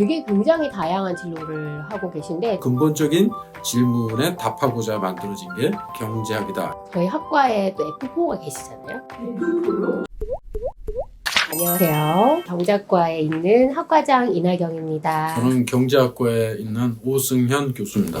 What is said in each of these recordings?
되게 굉장히 다양한 진로를 하고 계신데 근본적인 질문에 답하고자 만들어진 게 경제학이다. 저희 학과에 또 F4가 계시잖아요. 안녕하세요. 경작과에 있는 학과장 이나경입니다. 저는 경제학과에 있는 오승현 교수입니다.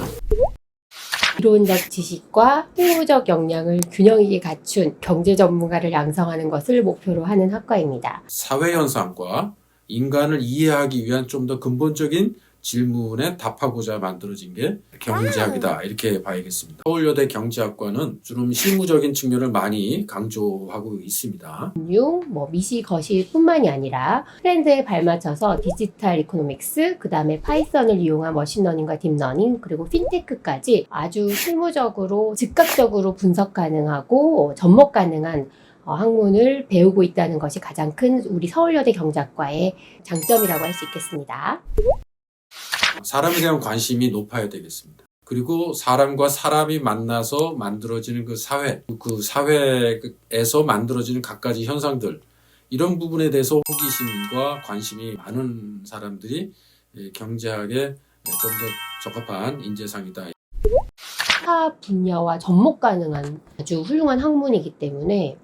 이론적 지식과 실무적 역량을 균형 있게 갖춘 경제 전문가를 양성하는 것을 목표로 하는 학과입니다. 사회 현상과 인간을 이해하기 위한 좀 더 근본적인 질문에 답하고자 만들어진 게 경제학이다. 이렇게 봐야겠습니다. 서울여대 경제학과는 주로 실무적인 측면을 많이 강조하고 있습니다. 금융, 뭐 미시 거시뿐만이 아니라 트렌드에 발맞춰서 디지털 이코노믹스, 그 다음에 파이썬을 이용한 머신러닝과 딥러닝, 그리고 핀테크까지 아주 실무적으로 즉각적으로 분석 가능하고 접목 가능한 어, 학문을 배우고 있다는 것이 가장 큰 우리 서울여대 경제학과의 장점이라고 할 수 있겠습니다. 사람에 대한 관심이 높아야 되겠습니다. 그리고 사람과 사람이 만나서 만들어지는 그 사회, 그 사회에서 만들어지는 갖가지 현상들, 이런 부분에 대해서 호기심과 관심이 많은 사람들이 예, 경제학에 좀 더 적합한 인재상이다. 타 분야와 접목 가능한 아주 훌륭한 학문이기 때문에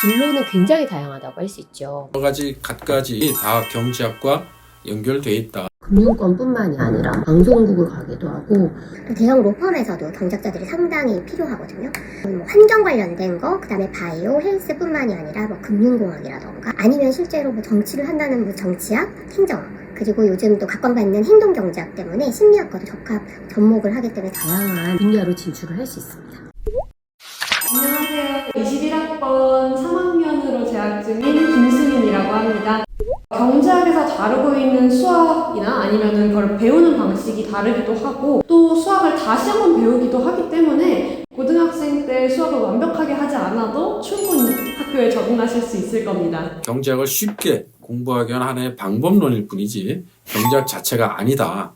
진로는 굉장히 다양하다고 할 수 있죠. 여러 가지 갖가지 다 경제학과 연결돼 있다. 금융권뿐만이 아니라 방송국을 가기도 하고 또 대형 로펌에서도 경작자들이 상당히 필요하거든요. 뭐 환경 관련된 거, 그다음에 바이오, 헬스뿐만이 아니라 뭐 금융공학이라던가 아니면 실제로 뭐 정치를 한다는 뭐 정치학, 행정 그리고 요즘 또 각광받는 행동경제학 때문에 심리학과도 적합 접목을 하기 때문에 다양한 분야로 진출을 할 수 있습니다. 수민이라고 합니다. 경제학에서 다루고 있는 수학이나 아니면은 그걸 배우는 방식이 다르기도 하고 또 수학을 다시 한번 배우기도 하기 때문에 고등학생 때 수학을 완벽하게 하지 않아도 충분히 학교에 적응하실 수 있을 겁니다. 경제학을 쉽게 공부하기 위한 하나의 방법론일 뿐이지 경제학 자체가 아니다.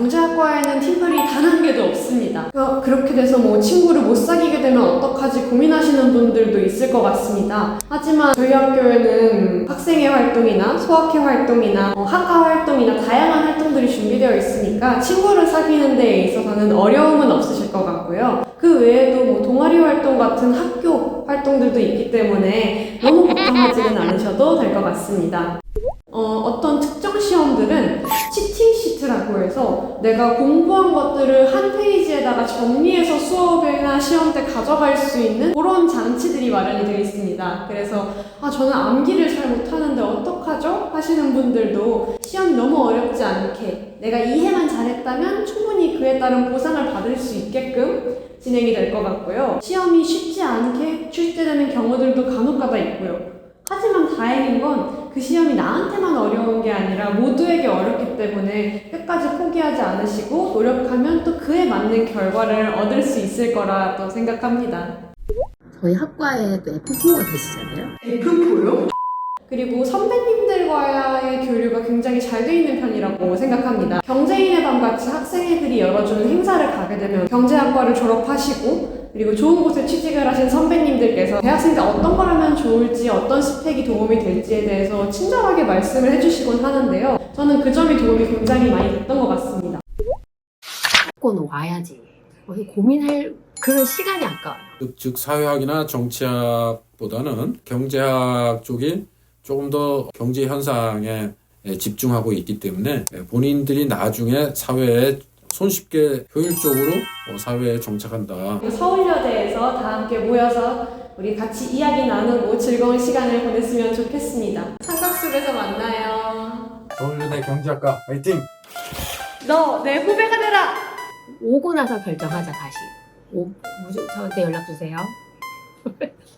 경제학과에는 팀플이 단 한 개도 없습니다. 어, 그렇게 돼서 뭐 친구를 못 사귀게 되면 어떡하지 고민하시는 분들도 있을 것 같습니다. 하지만 저희 학교에는 학생회 활동이나 소학회 활동이나 어, 학과 활동이나 다양한 활동들이 준비되어 있으니까 친구를 사귀는 데에 있어서는 어려움은 없으실 것 같고요. 그 외에도 뭐 동아리 활동 같은 학교 활동들도 있기 때문에 너무 걱정하지는 않으셔도 될 것 같습니다. 어, 어떤 특정 치팅 시트라고 해서 내가 공부한 것들을 한 페이지에다가 정리해서 수업이나 시험 때 가져갈 수 있는 그런 장치들이 마련이 되어 있습니다. 그래서 아 저는 암기를 잘 못하는데 어떡하죠? 하시는 분들도 시험이 너무 어렵지 않게 내가 이해만 잘했다면 충분히 그에 따른 보상을 받을 수 있게끔 진행이 될 것 같고요. 시험이 쉽지 않게 출제되는 경우들도 간혹 가다 있고요. 하지만 다행인 건 그 시험이 나한테만 어려운 게 아니라 모두에게 어렵기 때문에 끝까지 포기하지 않으시고 노력하면 또 그에 맞는 결과를 얻을 수 있을 거라 또 생각합니다. 저희 학과에 또 F4가 계시잖아요. 그리고 선배님들과의 교류가 굉장히 잘 돼 있는 편이라고 생각합니다. 경제인의 밤 같이 학생회들이 열어주는 행사를 가게 되면 경제학과를 졸업하시고 그리고 좋은 곳에 취직을 하신 선배님들께서 대학생 때 어떤 걸 하면 좋을지 어떤 스펙이 도움이 될지에 대해서 친절하게 말씀을 해주시곤 하는데요. 저는 그 점이 도움이 굉장히 많이 됐던 것 같습니다. 학과는 와야지. 어디 고민할 그런 시간이 아까워요. 즉, 즉 사회학이나 정치학보다는 경제학 쪽이 조금 더 경제 현상에 집중하고 있기 때문에 본인들이 나중에 사회에 손쉽게 효율적으로 어, 사회에 정착한다. 서울여대에서 다 함께 모여서 우리 같이 이야기 나누고 즐거운 시간을 보냈으면 좋겠습니다. 삼각숲에서 만나요. 서울여대 경제학과 화이팅! 너 내 후배가 되라! 오고 나서 결정하자 다시. 오, 무슨 저한테 연락 주세요.